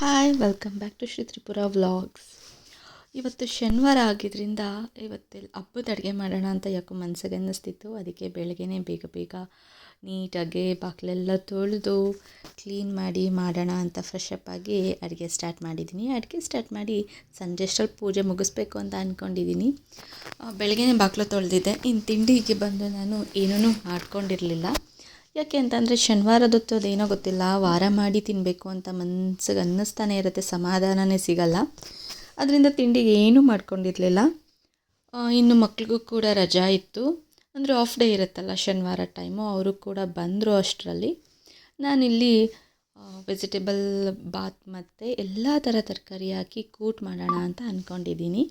Hi welcome back to Shri Tripura vlogs ಇವತ್ತು ಶನಿವಾರ ಆಗಿದ್ದರಿಂದ ಇವತ್ತೆಲ್ಲಿ ಹಬ್ಬದ ಅಡುಗೆ ಮಾಡೋಣ ಅಂತ ಯಾಕೋ ಮನಸ್ಸಿಗೆ ಅನ್ನಿಸ್ತಿತ್ತು. ಅದಕ್ಕೆ ಬೆಳಗ್ಗೆನೇ ಬೇಗ ಬೇಗ ನೀಟಾಗಿ ಬಾಗಿಲೆಲ್ಲ ತೊಳೆದು ಕ್ಲೀನ್ ಮಾಡಿ ಮಾಡೋಣ ಅಂತ ಫ್ರೆಶ್ ಅಪ್ ಆಗಿ ಅಡುಗೆ ಸ್ಟಾರ್ಟ್ ಮಾಡಿದ್ದೀನಿ. ಅಡುಗೆ ಸ್ಟಾರ್ಟ್ ಮಾಡಿ ಸಂಜೆ ಅಷ್ಟರಲ್ಲಿ ಪೂಜೆ ಮುಗಿಸ್ಬೇಕು ಅಂತ ಅಂದ್ಕೊಂಡಿದ್ದೀನಿ ಬೆಳಗ್ಗೆನೇ ಬಾಗಿಲು ತೊಳೆದಿದ್ದೆ. ಇನ್ನು ತಿಂಡಿಗೆ ಬಂದು ನಾನು ಏನೂ ಮಾಡ್ಕೊಂಡಿರಲಿಲ್ಲ. ಯಾಕೆ ಅಂತಂದರೆ ಶನಿವಾರದೊತ್ತು ಅದೇನೋ ಗೊತ್ತಿಲ್ಲ, ವಾರ ಮಾಡಿ ತಿನ್ನಬೇಕು ಅಂತ ಮನ್ಸಿಗೆ ಅನ್ನಿಸ್ತಾನೆ ಇರುತ್ತೆ, ಸಮಾಧಾನನೇ ಸಿಗಲ್ಲ. ಅದರಿಂದ ತಿಂಡಿಗೆ ಏನೂ ಮಾಡ್ಕೊಂಡಿರಲಿಲ್ಲ. ಇನ್ನು ಮಕ್ಳಿಗೂ ಕೂಡ ರಜಾ ಇತ್ತು. ಅಂದರೆ ಆಫ್ ಡೇ ಇರುತ್ತಲ್ಲ ಶನಿವಾರ ಟೈಮು ಅವರು ಕೂಡ ಬಂದರು ಅಷ್ಟರಲ್ಲಿ. ನಾನಿಲ್ಲಿ ವೆಜಿಟೇಬಲ್ ಬಾತ್ ಮತ್ತು ಎಲ್ಲ ಥರ ತರಕಾರಿ ಹಾಕಿ ಕೂಟ್ ಮಾಡೋಣ ಅಂತ ಅಂದ್ಕೊಂಡಿದ್ದೀನಿ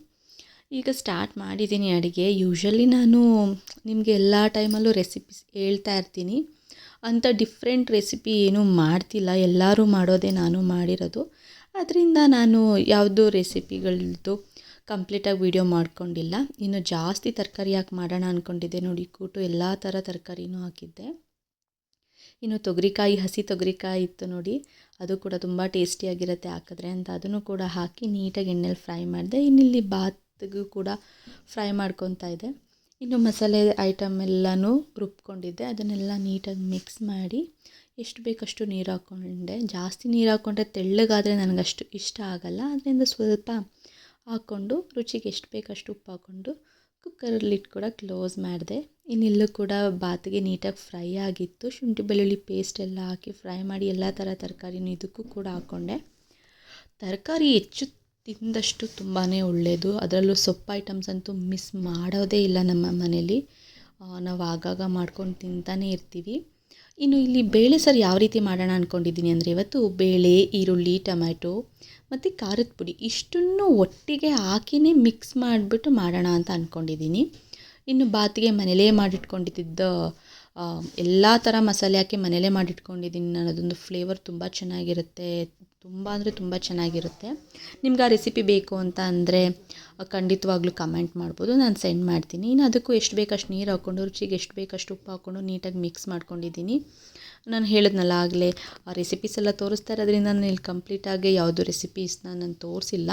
ಈಗ ಸ್ಟಾರ್ಟ್ ಮಾಡಿದ್ದೀನಿ ಅಡುಗೆ. ಯೂಶ್ವಲಿ ನಾನು ನಿಮಗೆ ಎಲ್ಲ ಟೈಮಲ್ಲೂ ರೆಸಿಪೀಸ್ ಹೇಳ್ತಾ ಇರ್ತೀನಿ. ಅಂಥ ಡಿಫ್ರೆಂಟ್ ರೆಸಿಪಿ ಏನೂ ಮಾಡ್ತಿಲ್ಲ. ಎಲ್ಲರೂ ಮಾಡೋದೇ ನಾನು ಮಾಡಿರೋದು. ಅದರಿಂದ ನಾನು ಯಾವುದೂ ರೆಸಿಪಿಗಳದ್ದು ಕಂಪ್ಲೀಟಾಗಿ ವೀಡಿಯೋ ಮಾಡ್ಕೊಂಡಿಲ್ಲ. ಇನ್ನು ಜಾಸ್ತಿ ತರಕಾರಿ ಹಾಕಿ ಮಾಡೋಣ ಅಂದ್ಕೊಂಡಿದ್ದೆ ನೋಡಿ, ಕೂಟು ಎಲ್ಲ ಥರ ತರಕಾರಿನೂ ಹಾಕಿದ್ದೆ. ಇನ್ನು ತೊಗರಿಕಾಯಿ, ಹಸಿ ತೊಗರಿಕಾಯಿ ಇತ್ತು ನೋಡಿ, ಅದು ಕೂಡ ತುಂಬ ಟೇಸ್ಟಿಯಾಗಿರುತ್ತೆ ಹಾಕಿದ್ರೆ ಅಂತ. ಅದನ್ನು ಕೂಡ ಹಾಕಿ ನೀಟಾಗಿ ಎಣ್ಣೆಲಿ ಫ್ರೈ ಮಾಡಿದೆ. ಇನ್ನಿಲ್ಲಿ ಬಾತ್ಗೂ ಕೂಡ ಫ್ರೈ ಮಾಡ್ಕೊತಾ ಇದೆ ಇನ್ನು ಮಸಾಲೆ ಐಟಮ್ ಎಲ್ಲನೂ ರುಬ್ಕೊಂಡಿದ್ದೆ. ಅದನ್ನೆಲ್ಲ ನೀಟಾಗಿ ಮಿಕ್ಸ್ ಮಾಡಿ ಎಷ್ಟು ಬೇಕಷ್ಟು ನೀರು ಹಾಕ್ಕೊಂಡೆ. ಜಾಸ್ತಿ ನೀರು ಹಾಕ್ಕೊಂಡ್ರೆ ತೆಳ್ಳಗಾದರೆ ನನಗಷ್ಟು ಇಷ್ಟ ಆಗಲ್ಲ. ಅದರಿಂದ ಸ್ವಲ್ಪ ಹಾಕ್ಕೊಂಡು ರುಚಿಗೆ ಎಷ್ಟು ಬೇಕಷ್ಟು ಉಪ್ಪು ಹಾಕ್ಕೊಂಡು ಕುಕ್ಕರಲ್ಲಿ ಕೂಡ ಕ್ಲೋಸ್ ಮಾಡಿದೆ. ಇನ್ನೆಲ್ಲೂ ಕೂಡ ಬಾತಿಗೆ ನೀಟಾಗಿ ಫ್ರೈ ಆಗಿತ್ತು. ಶುಂಠಿ ಬೆಳ್ಳುಳ್ಳಿ ಪೇಸ್ಟ್ ಎಲ್ಲ ಹಾಕಿ ಫ್ರೈ ಮಾಡಿ ಎಲ್ಲ ಥರ ತರಕಾರಿನೂ ಇದಕ್ಕೂ ಕೂಡ ಹಾಕ್ಕೊಂಡೆ. ತರಕಾರಿ ಹೆಚ್ಚು ತಿಂದಷ್ಟು ತುಂಬಾ ಒಳ್ಳೆಯದು ಅದರಲ್ಲೂ ಸೊಪ್ಪು ಐಟಮ್ಸ್ ಅಂತೂ ಮಿಸ್ ಮಾಡೋದೇ ಇಲ್ಲ ನಮ್ಮ ಮನೇಲಿ. ನಾವು ಆಗಾಗ ಮಾಡ್ಕೊಂಡು ತಿಂತಾನೇ ಇರ್ತೀವಿ. ಇನ್ನು ಇಲ್ಲಿ ಬೇಳೆ ಸರ್ ಯಾವ ರೀತಿ ಮಾಡೋಣ ಅಂದ್ಕೊಂಡಿದ್ದೀನಿ ಅಂದರೆ ಇವತ್ತು ಬೇಳೆ, ಈರುಳ್ಳಿ, ಟೊಮ್ಯಾಟೊ ಮತ್ತು ಖಾರದ ಪುಡಿ ಇಷ್ಟನ್ನು ಒಟ್ಟಿಗೆ ಹಾಕಿನೇ ಮಿಕ್ಸ್ ಮಾಡಿಬಿಟ್ಟು ಮಾಡೋಣ ಅಂತ ಅಂದ್ಕೊಂಡಿದ್ದೀನಿ ಇನ್ನು ಬಾತಿಗೆ ಮನೇಲೇ ಮಾಡಿಟ್ಕೊಂಡಿದ್ದ ಎಲ್ಲ ಥರ ಮಸಾಲೆ ಹಾಕಿ ಮನೇಲೇ ಮಾಡಿಟ್ಕೊಂಡಿದ್ದೀನಿ. ನಾನು ಅದೊಂದು ಫ್ಲೇವರ್ ತುಂಬ ಚೆನ್ನಾಗಿರುತ್ತೆ. ತುಂಬ ಅಂದರೆ ತುಂಬ ಚೆನ್ನಾಗಿರುತ್ತೆ. ನಿಮ್ಗೆ ಆ ರೆಸಿಪಿ ಬೇಕು ಅಂತ ಅಂದರೆ ಖಂಡಿತವಾಗ್ಲೂ ಕಮೆಂಟ್ ಮಾಡ್ಬೋದು. ನಾನು ಸೆಂಡ್ ಮಾಡ್ತೀನಿ. ಇನ್ನು ಅದಕ್ಕೂ ಎಷ್ಟು ಬೇಕಷ್ಟು ನೀರು ಹಾಕ್ಕೊಂಡು ರುಚಿಗೆ ಎಷ್ಟು ಬೇಕಷ್ಟು ಉಪ್ಪು ಹಾಕ್ಕೊಂಡು ನೀಟಾಗಿ ಮಿಕ್ಸ್ ಮಾಡ್ಕೊಂಡಿದ್ದೀನಿ. ನಾನು ಹೇಳಿದ್ನಲ್ಲ ಆಗಲೇ, ಆ ರೆಸಿಪೀಸ್ ಎಲ್ಲ ತೋರಿಸ್ತಾ ಇರೋದ್ರಿಂದ ನಾನು ಇಲ್ಲಿ ಕಂಪ್ಲೀಟಾಗಿ ಯಾವುದು ರೆಸಿಪೀಸ್ನ ನಾನು ತೋರಿಸಿಲ್ಲ.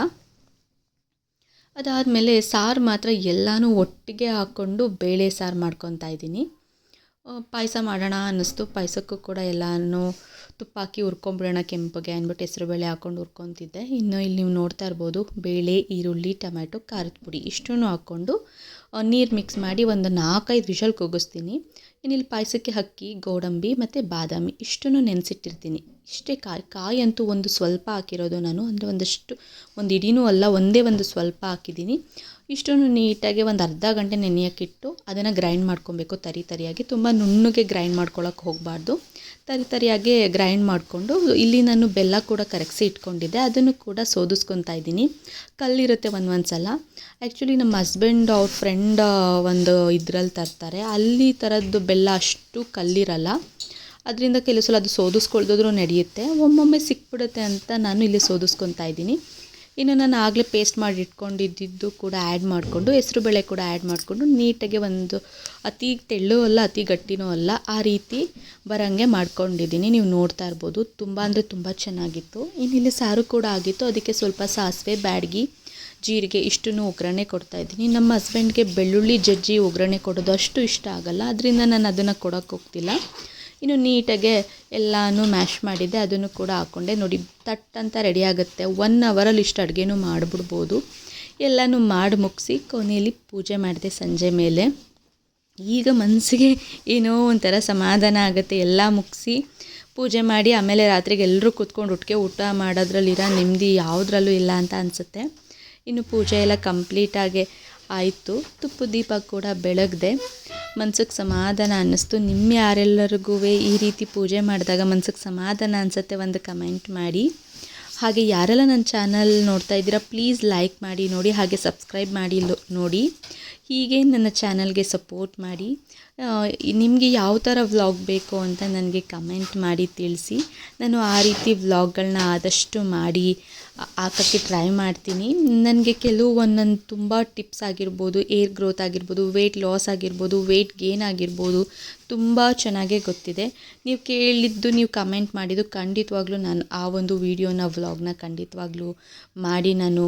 ಅದಾದಮೇಲೆ ಸಾರು ಮಾತ್ರ ಎಲ್ಲನೂ ಒಟ್ಟಿಗೆ ಹಾಕ್ಕೊಂಡು ಬೇಳೆ ಸಾರು ಮಾಡ್ಕೊತಾ ಇದ್ದೀನಿ. ಪಾಯಸ ಮಾಡೋಣ ಅನ್ನಿಸ್ತು. ಪಾಯಸಕ್ಕೂ ಕೂಡ ಎಲ್ಲನೂ ತುಪ್ಪ ಹಾಕಿ ಹುರ್ಕೊಂಬಿಡೋಣ ಕೆಂಪಗೆ ಅಂದ್ಬಿಟ್ಟು ಹೆಸ್ರುಬೇಳೆ ಹಾಕ್ಕೊಂಡು ಹುರ್ಕೊತಿದ್ದೆ. ಇನ್ನು ಇಲ್ಲಿ ನೀವು ನೋಡ್ತಾ ಇರ್ಬೋದು, ಬೇಳೆ, ಈರುಳ್ಳಿ, ಟೊಮ್ಯಾಟೊ, ಖಾರದ ಪುಡಿ ಇಷ್ಟನ್ನು ಹಾಕ್ಕೊಂಡು ನೀರು ಮಿಕ್ಸ್ ಮಾಡಿ ಒಂದು ನಾಲ್ಕೈದು ವಿಷಲ್ ಕೂಗಿಸ್ತೀನಿ ಇನ್ನಿಲ್ಲಿ ಪಾಯಸಕ್ಕೆ ಅಕ್ಕಿ, ಗೋಡಂಬಿ ಮತ್ತು ಬಾದಾಮಿ ಇಷ್ಟನ್ನು ನೆನೆಸಿಟ್ಟಿರ್ತೀನಿ. ಇಷ್ಟೇ ಕಾಯಿ ಕಾಯಿ ಅಂತೂ ಒಂದು ಸ್ವಲ್ಪ ಹಾಕಿರೋದು ನಾನು. ಅಂದರೆ ಒಂದಷ್ಟು, ಒಂದು ಇಡೀನೂ ಅಲ್ಲ, ಒಂದೇ ಒಂದು ಸ್ವಲ್ಪ ಹಾಕಿದ್ದೀನಿ. ಇಷ್ಟನ್ನು ನೀಟಾಗಿ ಒಂದು ಅರ್ಧ ಗಂಟೆ ನೆನೆಯೋಕ್ಕಿಟ್ಟು ಅದನ್ನು ಗ್ರೈಂಡ್ ಮಾಡ್ಕೊಬೇಕು ತರಿ ತರಿಯಾಗಿ. ತುಂಬ ನುಣ್ಣಗೆ ಗ್ರೈಂಡ್ ಮಾಡ್ಕೊಳಕ್ಕೆ ಹೋಗಬಾರ್ದು. ತರಿ ತರಿಯಾಗಿ ಗ್ರೈಂಡ್ ಮಾಡಿಕೊಂಡು ಇಲ್ಲಿ ನಾನು ಬೆಲ್ಲ ಕೂಡ ಕರಗಿಸಿ ಇಟ್ಕೊಂಡಿದ್ದೆ. ಅದನ್ನು ಕೂಡ ಸೋದಿಸ್ಕೊತಾ ಇದ್ದೀನಿ. ಕಲ್ಲಿರುತ್ತೆ ಒಂದು ಒಂದು ಸಲ. ಆ್ಯಕ್ಚುಲಿ ನಮ್ಮ ಹಸ್ಬೆಂಡ್ ಅವ್ರ ಫ್ರೆಂಡ್ ಒಂದು ಇದ್ರಲ್ಲಿ ತರ್ತಾರೆ. ಅಲ್ಲಿ ಥರದ್ದು ಬೆಲ್ಲ ಅಷ್ಟು ಕಲ್ಲಿರಲ್ಲ. ಅದರಿಂದ ಕೆಲವು ಸಲ ಅದು ಸೋದಿಸ್ಕೊಳ್ದಿದ್ರು ನಡೆಯುತ್ತೆ. ಒಮ್ಮೊಮ್ಮೆ ಸಿಕ್ಬಿಡುತ್ತೆ ಅಂತ ನಾನು ಇಲ್ಲಿ ಸೋದಿಸ್ಕೊತಾ ಇದ್ದೀನಿ. ಇನ್ನು ನಾನು ಆಗಲೇ ಪೇಸ್ಟ್ ಮಾಡಿ ಇಟ್ಕೊಂಡಿದ್ದು ಕೂಡ ಆ್ಯಡ್ ಮಾಡಿಕೊಂಡು ಹೆಸ್ರುಬೇಳೆ ಕೂಡ ಆ್ಯಡ್ ಮಾಡಿಕೊಂಡು, ನೀಟಾಗಿ ಒಂದು ಅತಿ ತೆಳ್ಳೂ ಅಲ್ಲ, ಅತಿ ಗಟ್ಟಿನೂ ಅಲ್ಲ, ಆ ರೀತಿ ಬರೋಂಗೆ ಮಾಡ್ಕೊಂಡಿದ್ದೀನಿ. ನೀವು ನೋಡ್ತಾ ಇರ್ಬೋದು, ತುಂಬ ಅಂದರೆ ತುಂಬ ಚೆನ್ನಾಗಿತ್ತು. ಇನ್ನಿಲ್ಲಿ ಸಾರು ಕೂಡ ಆಗಿತ್ತು, ಅದಕ್ಕೆ ಸ್ವಲ್ಪ ಸಾಸಿವೆ, ಬ್ಯಾಡಗಿ, ಜೀರಿಗೆ ಇಷ್ಟನ್ನು ಒಗ್ಗರಣೆ ಕೊಡ್ತಾಯಿದ್ದೀನಿ ನಮ್ಮ ಹಸ್ಬೆಂಡ್ಗೆ ಬೆಳ್ಳುಳ್ಳಿ ಜಜ್ಜಿ ಒಗ್ಗರಣೆ ಕೊಡೋದು ಅಷ್ಟು ಇಷ್ಟ ಆಗಲ್ಲ ಅದರಿಂದ ನಾನು ಅದನ್ನು ಕೊಡೋಕ್ಕೆ ಹೋಗ್ತಿಲ್ಲ. ಇನ್ನು ನೀಟಾಗೆ ಎಲ್ಲನೂ ಮ್ಯಾಶ್ ಮಾಡಿದ್ದೆ, ಅದನ್ನು ಕೂಡ ಹಾಕ್ಕೊಂಡೆ ನೋಡಿ ತಟ್ ಅಂತ ರೆಡಿ ಆಗುತ್ತೆ ಒನ್ ಅವರಲ್ಲಿ ಇಷ್ಟು ಅಡುಗೆನೂ ಮಾಡಿಬಿಡ್ಬೋದು. ಎಲ್ಲನೂ ಮಾಡಿ ಮುಗಿಸಿ ಕೊನೆಯಲ್ಲಿ ಪೂಜೆ ಮಾಡಿದೆ ಸಂಜೆ ಮೇಲೆ. ಈಗ ಮನಸ್ಸಿಗೆ ಏನೋ ಒಂಥರ ಸಮಾಧಾನ ಆಗುತ್ತೆ. ಎಲ್ಲ ಮುಗಿಸಿ ಪೂಜೆ ಮಾಡಿ, ಆಮೇಲೆ ರಾತ್ರಿಗೆ ಎಲ್ಲರೂ ಕೂತ್ಕೊಂಡು ಒಟ್ಟಿಗೆ ಊಟ ಮಾಡೋದ್ರಲ್ಲಿರೋ ನೆಮ್ಮದಿ ಯಾವುದ್ರಲ್ಲೂ ಇಲ್ಲ ಅಂತ ಅನಿಸುತ್ತೆ. ಇನ್ನು ಪೂಜೆ ಎಲ್ಲ ಕಂಪ್ಲೀಟಾಗಿ ಆಯಿತು. ತುಪ್ಪ ದೀಪ ಕೂಡ ಬೆಳಗ್ದೆ. ಮನ್ಸಿಗೆ ಸಮಾಧಾನ ಅನ್ನಿಸ್ತು. ನಿಮ್ಮ ಯಾರೆಲ್ಲರಿಗೂ ಈ ರೀತಿ ಪೂಜೆ ಮಾಡಿದಾಗ ಮನ್ಸಿಗೆ ಸಮಾಧಾನ ಅನಿಸುತ್ತೆ ಒಂದು ಕಮೆಂಟ್ ಮಾಡಿ. ಹಾಗೆ ಯಾರೆಲ್ಲ ನನ್ನ ಚಾನಲ್ ನೋಡ್ತಾ ಇದ್ದೀರಾ, ಪ್ಲೀಸ್ ಲೈಕ್ ಮಾಡಿ, ನೋಡಿ ಹಾಗೆ ಸಬ್ಸ್ಕ್ರೈಬ್ ಮಾಡಿ ನೋಡಿ. ಹೀಗೆ ನನ್ನ ಚಾನಲ್ಗೆ ಸಪೋರ್ಟ್ ಮಾಡಿ ನಿಮಗೆ ಯಾವ ಥರ ವ್ಲಾಗ್ ಬೇಕು ಅಂತ ನನಗೆ ಕಮೆಂಟ್ ಮಾಡಿ ತಿಳಿಸಿ. ನಾನು ಆ ರೀತಿ ವ್ಲಾಗ್ಗಳನ್ನ ಆದಷ್ಟು ಮಾಡಿ ಹಾಕೋಕ್ಕೆ ಟ್ರೈ ಮಾಡ್ತೀನಿ. ನನಗೆ ಕೆಲವು ಒಂದೊಂದು ತುಂಬ ಟಿಪ್ಸ್ ಆಗಿರ್ಬೋದು, ಏರ್ ಗ್ರೋತ್ ಆಗಿರ್ಬೋದು ವೆಯ್ಟ್ ಲಾಸ್ ಆಗಿರ್ಬೋದು ವೆಯ್ಟ್ ಗೇನ್ ಆಗಿರ್ಬೋದು, ತುಂಬ ಚೆನ್ನಾಗೇ ಗೊತ್ತಿದೆ. ನೀವು ಕೇಳಿದ್ದು, ನೀವು ಕಮೆಂಟ್ ಮಾಡಿದ್ದು ಖಂಡಿತವಾಗ್ಲೂ ನಾನು ಆ ಒಂದು ವೀಡಿಯೋನ, ವ್ಲಾಗ್ನ ಖಂಡಿತವಾಗ್ಲೂ ಮಾಡಿ ನಾನು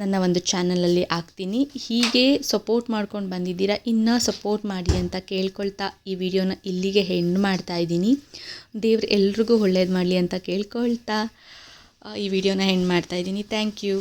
ನನ್ನ ಒಂದು ಚಾನಲಲ್ಲಿ ಹಾಕ್ತೀನಿ. ಹೀಗೆ ಸಪೋರ್ಟ್ ಮಾಡ್ಕೊಂಡು ಬಂದಿದ್ದೀರಾ, ಇನ್ನೂ ಸಪೋರ್ಟ್ ಮಾಡಿ ಅಂತ ಕೇಳ್ಕೊಳ್ತಾ ಈ ವಿಡಿಯೋನ ಇಲ್ಲಿಗೆ ಹೆಣ್ಣು ಮಾಡ್ತಾ ಇದ್ದೀನಿ. ದೇವ್ರು ಎಲ್ರಿಗೂ ಒಳ್ಳೇದು ಮಾಡಲಿ ಅಂತ ಕೇಳ್ಕೊಳ್ತಾ ಈ ವಿಡಿಯೋನ ಹೆಣ್ಣು ಮಾಡ್ತಾ ಇದ್ದೀನಿ. Thank you